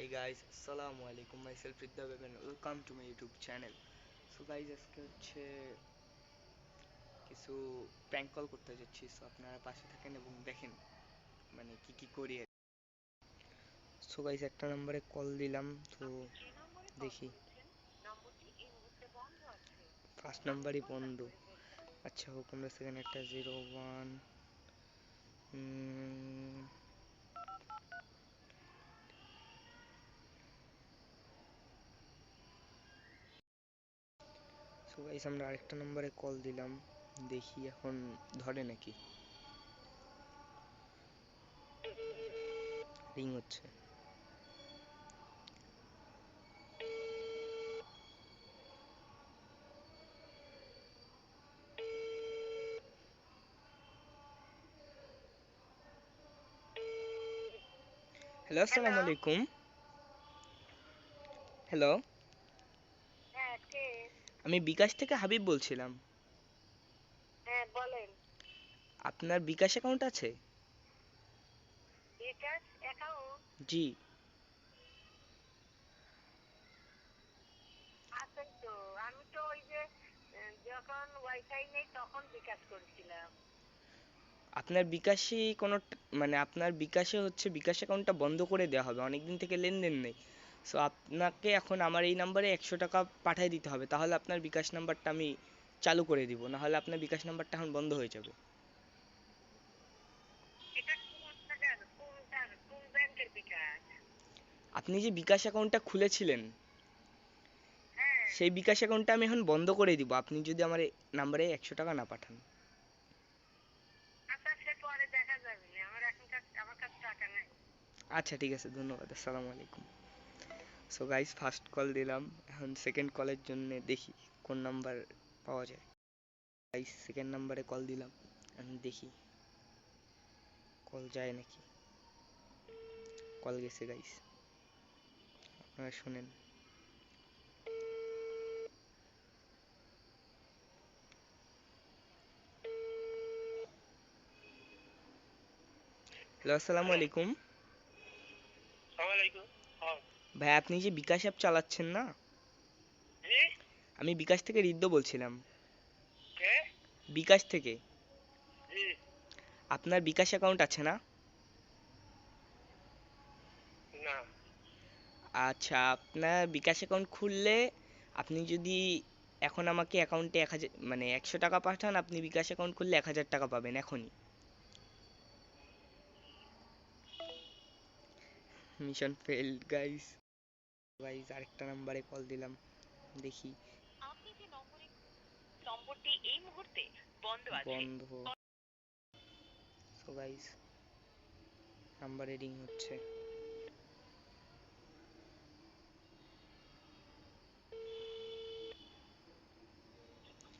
Hey guys, Assalamu alaikum. Myself Ridda Web and welcome to my YouTube channel. So guys, আজকে হচ্ছে কিছু prank call করতে যাচ্ছি। So আপনারা পাশে থাকেন এবং দেখেন মানে কি কি করি সো গাইজ একটা নম্বরে কল দিলাম। তো দেখি। ফার্স্ট নাম্বারই বন্ধ। আচ্ছা হোক আমরা সেখানে একটা জিরো ওয়ান গাইস আমরা আরেকটা নম্বরে কল দিলাম। দেখি এখন ধরে নাকি? রিং হচ্ছে। হ্যালো আসসালামু. আলাইকুম হ্যালো হ্যাঁ আমি বিকাশ থেকে হাবিব বলছিলাম। হ্যাঁ বলেন। আপনার বিকাশ অ্যাকাউন্ট আছে? বিকাশ অ্যাকাউন্ট জি। আছে তো। আমি তো ওই যে যখন ওয়াইফাই নেই তখন বিকাশ করেছিলাম। আপনার বিকাশে কোনো মানে আপনার বিকাশে হচ্ছে বিকাশ অ্যাকাউন্টটা বন্ধ করে দেওয়া হবে। অনেকদিন থেকে লেনদেন নেই। সো আপনাকে এখন আমার এই নাম্বারে একশো টাকা পাঠিয়ে দিতে হবে। তাহলে আপনার বিকাশ নাম্বারটা আমি চালু করে দিব। না হলে আপনার বিকাশ নাম্বারটা এখন বন্ধ হয়ে যাবে। আপনি যে বিকাশ অ্যাকাউন্টটা খুলেছিলেন হ্যাঁ। সেই বিকাশ অ্যাকাউন্টটা আমি এখন বন্ধ করে দিব। আপনি যদি আমার এই নাম্বারে একশো টাকা না পাঠান। আচ্ছা আচ্ছা ঠিক আছে। ধন্যবাদ। আসসালামু আলাইকুম। সো গাইস ফার্স্ট কল দিলাম। এখন সেকেন্ড কলের জন্য দেখি কোন নাম্বার পাওয়া যায়। গাইস সেকেন্ড নাম্বারে কল দিলাম। এখন দেখি। কল যায় নাকি? কল গেছে গাইস আপনারা শুনেন। হ্যালো আসসালামু আলাইকুম। আসসালামাইকুম হ্যাঁ ভাই আপনি যে বিকাশ অ্যাপ চালাচ্ছেন না? আমি বিকাশ থেকে রিদ্দ বলছিলাম। বিকাশ থেকে। আপনার বিকাশ অ্যাকাউন্ট আছে না? না। আচ্ছা আপনার বিকাশ অ্যাকাউন্ট খুললে আপনি যদি এখন আমাকে অ্যাকাউন্টে এক হাজার মানে একশো টাকা পাঠান আপনি বিকাশ অ্যাকাউন্ট খুললে এক হাজার টাকা পাবেন এখনই। মিশন ফেল গাইস গাইস আরেকটা নাম্বারে কল দিলাম দেখি। আপনি যে নম্বরে নম্বরটি এই মুহূর্তে বন্ধ বন্ধ। সো গাইস নাম্বারে রিং হচ্ছে।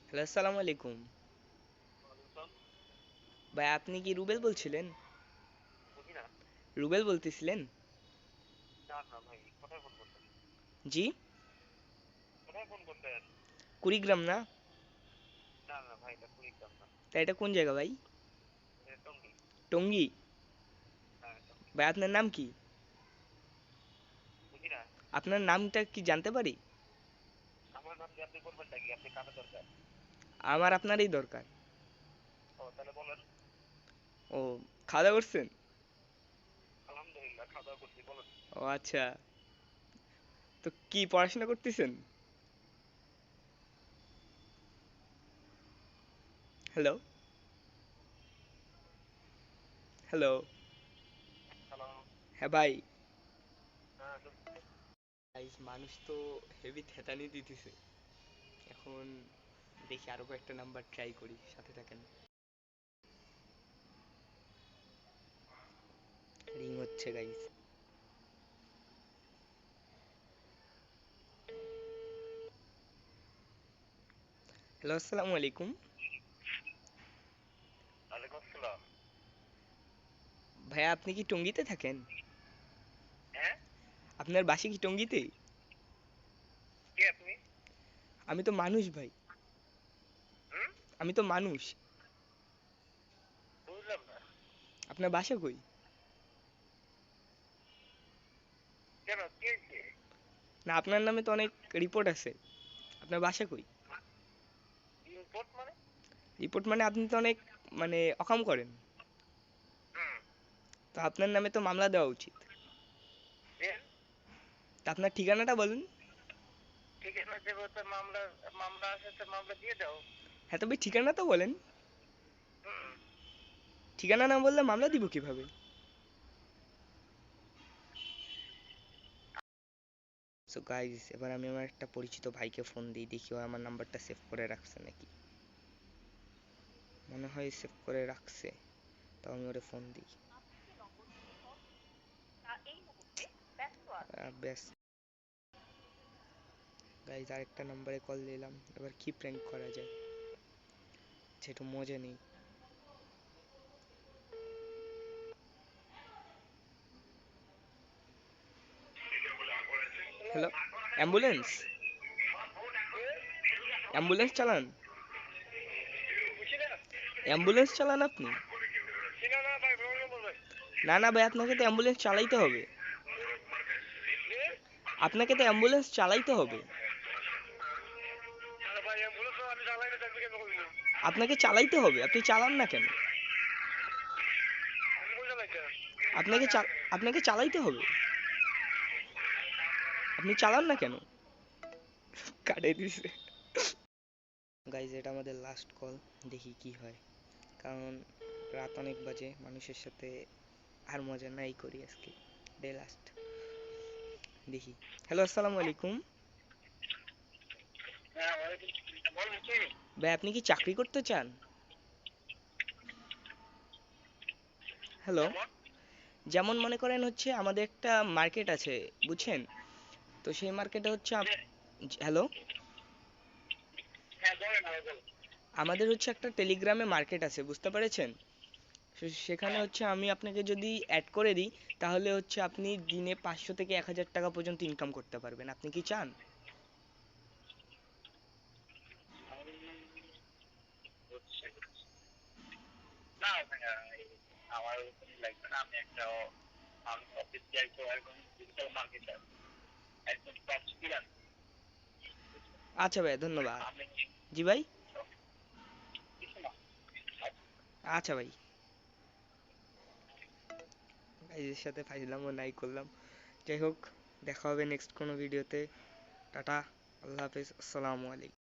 হ্যালো আসসালামু আলাইকুম। ভাই আপনি কি রুবেল বলছিলেন? রুবেল বলতেছিলেন? না না ভাই কোথায় ফোন করতেন জি? কুড়িগ্রাম না? তা এটা কোন জায়গা ভাই? টঙ্গী। হ্যাঁ টঙ্গী। ভাই আপনার নাম কি? আপনার নামটা কি জানতে পারি? আমার আপনারই দরকার। ও তাহলে ও খাওয়া দাওয়া করছেন? ও আচ্ছা। তো কি পড়াশোনা করতেছেন? হ্যালো হ্যালো হ্যালো হ্যাঁ ভাই। হ্যাঁ মানুষ তো হেভি থেতানি দিতেছে। এখন দেখি আরও কয়েকটা নাম্বার ট্রাই করি সাথে থাকেন। রিং হচ্ছে গাইস হ্যালো আসসালামু আলাইকুম ভাইয়া আপনি কি টঙ্গিতে থাকেন? হ্যাঁ? আপনার বাসি কি টঙ্গিতে? কে আপনি? আমি তো মানুষ ভাই। আমি তো মানুষ। আপনার বাসা কই? না আপনার নামে তো অনেক রিপোর্ট আছে। আপনার বাসা কই? রিপোর্ট মানে আপনি তো অনেক মানে অকাম করেন। তো আপনার নামে তো মামলা দেওয়া উচিত। তা আপনার ঠিকানাটা বলুন। ঠিক আছে দেবো তো মামলা মামলা আছে তো মামলা দিয়ে দাও। হ্যাঁ তবে ঠিকানা তো বলেন। ঠিকানা না বললে মামলা দিব কীভাবে? সো গাইস এবার আমি আমার একটা পরিচিত ভাইকে ফোন দিই দেখি ও আমার নাম্বারটা সেভ করে রাখছে নাকি। মনে হয় সেভ করে রাখছে তো আমি ওরে ফোন দিই। ব্যাস। গাইস আরেকটা নাম্বারে কল দিলাম, এবার কি প্র্যাঙ্ক করা যায়? সেটা মজা নেই। হ্যালো অ্যাম্বুলেন্স অ্যাম্বুলেন্স চালান? অ্যাম্বুলেন্স চালান আপনি? না না ভাই, আপনাকে তো অ্যাম্বুলেন্স চালাইতে হবে। আপনাকে তো অ্যাম্বুলেন্স চালাইতে হবে। আপনাকে চালাইতে হবে, আপনি চালান না কেন? আপনাকে আপনাকে চালাইতে হবে। আপনি চালান না কেন? কাটে দিছে। গাইজ এটা আমাদের লাস্ট কল দেখি কি হয়। কারণ রাত অনেক বাজে মানুষের সাথে আর মজা নাই করি আজকে ডে লাস্ট দেখি। হ্যালো আসসালামু আলাইকুম। ভাই আপনি কি চাকরি করতে চান? হ্যালো যেমন? মনে করেন হচ্ছে আমাদের একটা মার্কেট আছে বুঝছেন? তো সেই মার্কেটে হচ্ছে হ্যালো আমাদের হচ্ছে একটা টেলিগ্রামে মার্কেট আছে বুঝতে পেরেছেন? সেখানে হচ্ছে আমি আপনাকে যদি অ্যাড করে দিই তাহলে হচ্ছে আপনি দিনে পাঁচশো থেকে এক হাজার টাকা পর্যন্ত ইনকাম করতে পারবেন। আপনি কি চান? আচ্ছা ভাইয়া ধন্যবাদ। জি ওরকম লাগবে না আমি একটা আমি অফিস যাই তো এখন ডিজিটাল মার্কেটার একদম টপ স্কিল আছে আচ্ছা ভাই ধন্যবাদ আমি জি ভাই কিছু না আচ্ছা ভাই। ভাইয়ের সাথে ফাইজলামও নাই করলাম। যাই হোক, দেখা হবে নেক্সট কোনো ভিডিওতে টাটা, আল্লাহ হাফেজ, আসসালামু আলাইকুম।